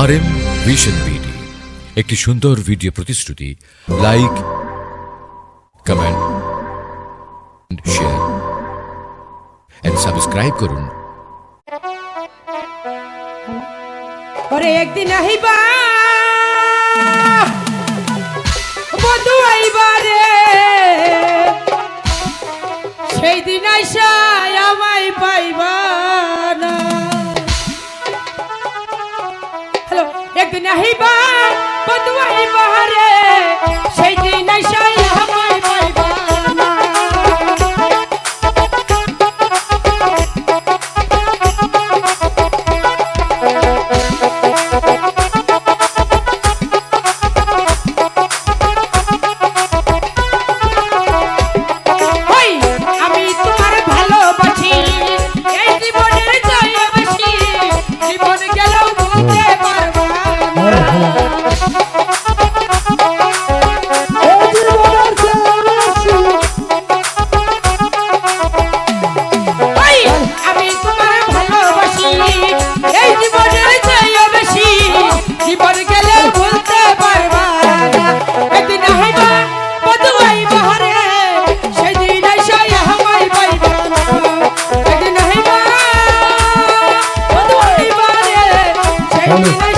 আর M vision BD একটি সুন্দর video প্রতিশ্রুতি like comment share and subscribe করুন। ওরে একদিন আহিবা। বধু আইবা সেই দিন আইসা আমায় পাইবা না। একদিন বদুয়াই বধু আইবা রে সেই দিন আইসা একদিন